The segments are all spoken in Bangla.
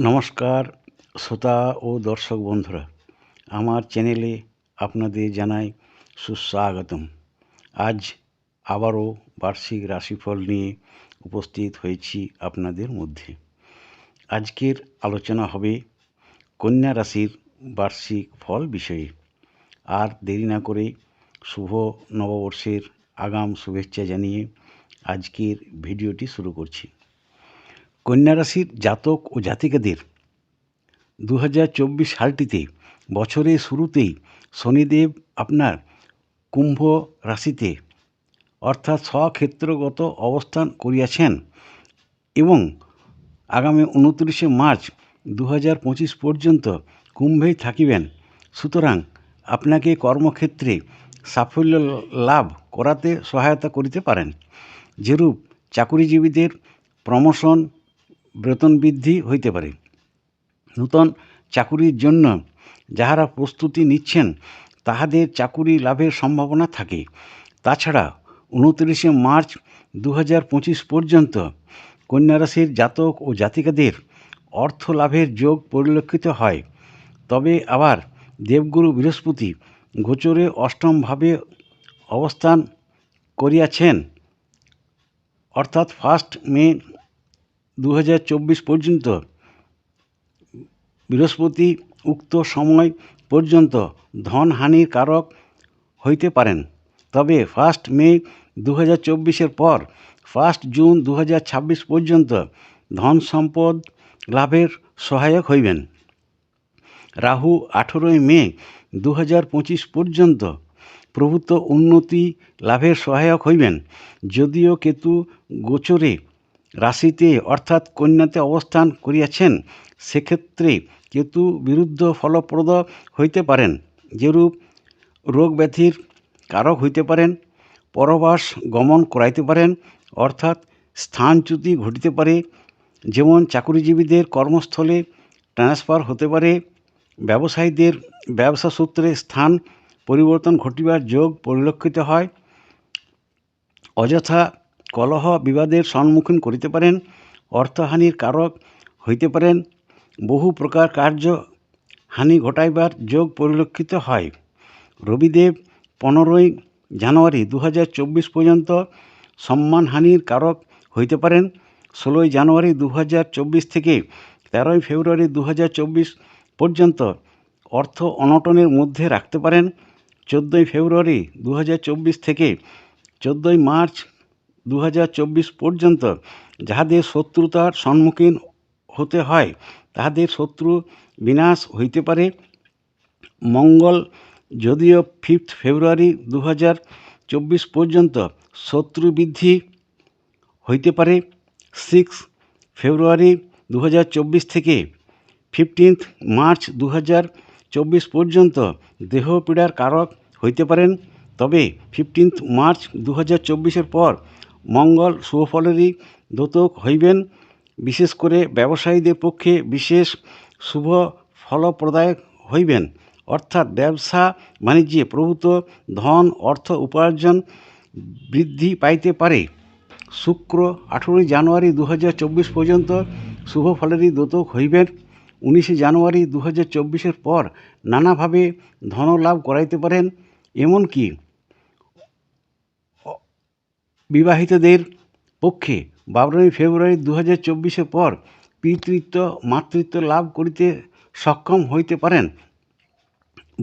নমস্কার, শ্রোতা ও দর্শক বন্ধুরা। আমার চ্যানেলে আপনাদের জানাই সুস্বাগতম। আজ আবারও বার্ষিক রাশিফল নিয়ে উপস্থিত হয়েছি আপনাদের মধ্যে। আজকের আলোচনা হবে কন্যা রাশির বার্ষিক ফল বিষয়ে। আর দেরি না করে শুভ নববর্ষের আগাম শুভেচ্ছা জানিয়ে আজকের ভিডিওটি শুরু করছি। কন্যা রাশির জাতক ও জাতিকাদের দু হাজার চব্বিশ সালটিতে বছরের শুরুতেই শনিদেব আপনার কুম্ভ রাশিতে অর্থাৎ স্বক্ষেত্রগত অবস্থান করিয়াছেন এবং আগামী উনত্রিশে মার্চ দু হাজার পঁচিশ পর্যন্ত কুম্ভেই থাকিবেন। সুতরাং আপনাকে কর্মক্ষেত্রে সাফল্য লাভ করাতে সহায়তা করিতে পারেন। যেরূপ চাকুরিজীবীদের প্রমোশন বেতন বৃদ্ধি হইতে পারে। নূতন চাকুরির জন্য যাহারা প্রস্তুতি নিচ্ছেন, তাহাদের চাকুরি লাভের সম্ভাবনা থাকে। তাছাড়া উনত্রিশে মার্চ দু হাজার পঁচিশ পর্যন্ত কন্যা রাশির জাতক ও জাতিকাদের অর্থ লাভের যোগ পরিলক্ষিত হয়। তবে আবার দেবগুরু বৃহস্পতি গোচরে অষ্টমভাবে অবস্থান করিয়াছেন, অর্থাৎ ফার্স্ট মে দু হাজার চব্বিশ পর্যন্ত, বৃহস্পতি উক্ত সময় পর্যন্ত ধনহানির কারক হইতে পারেন। তবে ফার্স্ট মে দু হাজার পর ফার্স্ট জুন দু হাজার ছাব্বিশ পর্যন্ত ধন সম্পদ লাভের সহায়ক হইবেন। রাহু আঠেরোই মে দু হাজার পঁচিশ পর্যন্ত প্রভূত উন্নতি লাভের সহায়ক হইবেন। যদিও কেতু গোচরে রাশিতে অর্থাৎ কন্যাতে অবস্থান করিয়াছেন, সেক্ষেত্রে কেতু বিরুদ্ধ ফলপ্রদ হইতে পারেন, যেরূপ রোগ ব্যাধির কারক হইতে পারেন, পরবাস গমন করাইতে পারেন, অর্থাৎ স্থানচ্যুতি ঘটিতে পারে, যেমন চাকুরিজীবীদের কর্মস্থলে ট্রান্সফার হতে পারে, ব্যবসায়ীদের ব্যবসা সূত্রে স্থান পরিবর্তন ঘটিবার যোগ পরিলক্ষিত হয়, অযথা কলহ বিবাদের সম্মুখীন করিতে পারেন, অর্থহানির কারক হইতে পারেন, বহু প্রকার কার্য হানি ঘটাইবার যোগ পরিলক্ষিত হয়। রবিদেব পনেরোই জানুয়ারি দু হাজার চব্বিশ পর্যন্ত সম্মানহানির কারক হইতে পারেন, ষোলোই জানুয়ারি দু হাজার চব্বিশ থেকে তেরোই ফেব্রুয়ারি দু হাজার চব্বিশ পর্যন্ত অর্থ অনটনের মধ্যে রাখতে পারেন, চোদ্দোই ফেব্রুয়ারি দু হাজার চব্বিশ থেকে চোদ্দোই মার্চ দু হাজার চব্বিশ পর্যন্ত যাহাদের শত্রুতার সম্মুখীন হতে হয়, তাহাদের শত্রু বিনাশ হইতে পারে। মঙ্গল, যদিও ফিফথ ফেব্রুয়ারি দু পর্যন্ত শত্রু বৃদ্ধি হইতে পারে। সিক্স ফেব্রুয়ারি দু হাজার চব্বিশ থেকে ফিফটিন্থ মার্চ দু পর্যন্ত দেহপীড়ার কারক হইতে পারেন। তবে ফিফটিন্থ মার্চ দু হাজার পর মঙ্গল শুভফলেরই দোতক হইবেন। বিশেষ করে ব্যবসায়ীদের পক্ষে বিশেষ শুভ ফলপ্রদায়ক হইবেন। অর্থাৎ ব্যবসা বাণিজ্যে প্রভূত ধন, অর্থ, উপার্জন বৃদ্ধি পাইতে পারে। শুক্র আঠেরোই জানুয়ারি দু হাজার চব্বিশ পর্যন্ত শুভ ফলেরই দোতক হইবেন। উনিশে জানুয়ারি দু হাজার পর নানাভাবে ধনলাভ করাইতে পারেন। এমনকি বিবাহিতদের পক্ষে বারোই ফেব্রুয়ারি দু হাজার চব্বিশের পর পিতৃত্ব, মাতৃত্ব লাভ করিতে সক্ষম হইতে পারেন।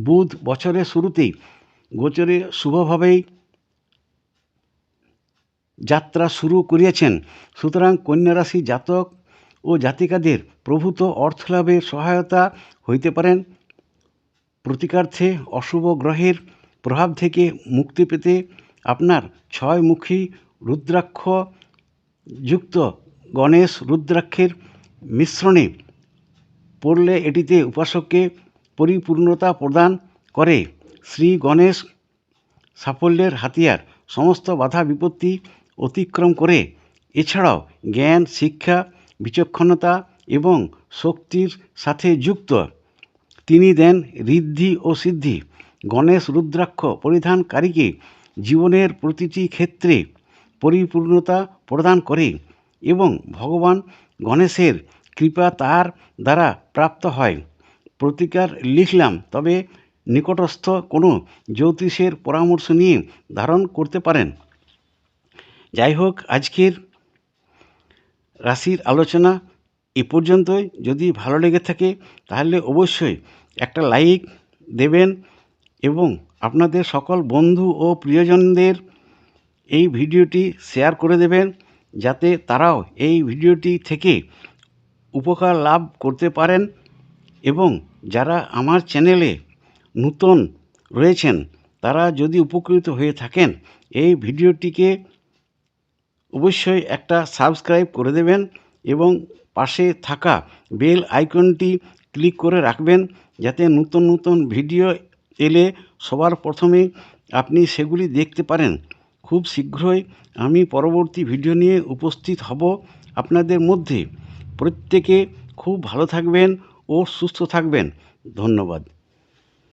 বুধ বছরের শুরুতেই গোচরে শুভভাবেই যাত্রা শুরু করিয়াছেন। সুতরাং কন্যা রাশি জাতক ও জাতিকাদের প্রভূত অর্থলাভের সহায়তা হইতে পারেন। প্রতিকার্থে অশুভ গ্রহের প্রভাব থেকে মুক্তি পেতে আপনার ছয়মুখী রুদ্রাক্ষ যুক্ত গণেশ রুদ্রাক্ষের মিশ্রণে পড়লে এটিতে উপাসককে পরিপূর্ণতা প্রদান করে। শ্রী গণেশ সাফল্যের হাতিয়ার, সমস্ত বাধা বিপত্তি অতিক্রম করে। এছাড়াও জ্ঞান, শিক্ষা, বিচক্ষণতা এবং শক্তির সাথে যুক্ত। তিনি দেন ঋদ্ধি ও সিদ্ধি। গণেশ রুদ্রাক্ষ পরিধানকারীকে জীবনের প্রতিটি ক্ষেত্রে পরিপূর্ণতা প্রদান করে এবং ভগবান গণেশের কৃপা তার দ্বারা প্রাপ্ত হয়। প্রতিকার লিখলাম, তবে নিকটস্থ কোনো জ্যোতিষের পরামর্শ নিয়ে ধারণ করতে পারেন। যাই হোক, আজকের রাশির আলোচনা এ পর্যন্তই। যদি ভালো লেগে থাকে, তাহলে অবশ্যই একটা লাইক দেবেন এবং আপনাদের সকল বন্ধু ও প্রিয়জনদের এই ভিডিওটি শেয়ার করে দেবেন, যাতে তারাও এই ভিডিওটি থেকে উপকার লাভ করতে পারেন এবং যারা আমার চ্যানেলে নূতন রয়েছেন, তারা যদি উপকৃত হয়ে থাকেন, এই ভিডিওটিকে অবশ্যই একটা সাবস্ক্রাইব করে দেবেন এবং পাশে থাকা বেল আইকনটি ক্লিক করে রাখবেন, যাতে নতুন নতুন ভিডিও এলে সবার প্রথমে আপনি সেগুলি দেখতে পারেন। খুব শীঘ্রই আমি পরবর্তী ভিডিও নিয়ে উপস্থিত হব আপনাদের মধ্যে। প্রত্যেকে খুব ভালো থাকবেন ও সুস্থ থাকবেন। ধন্যবাদ।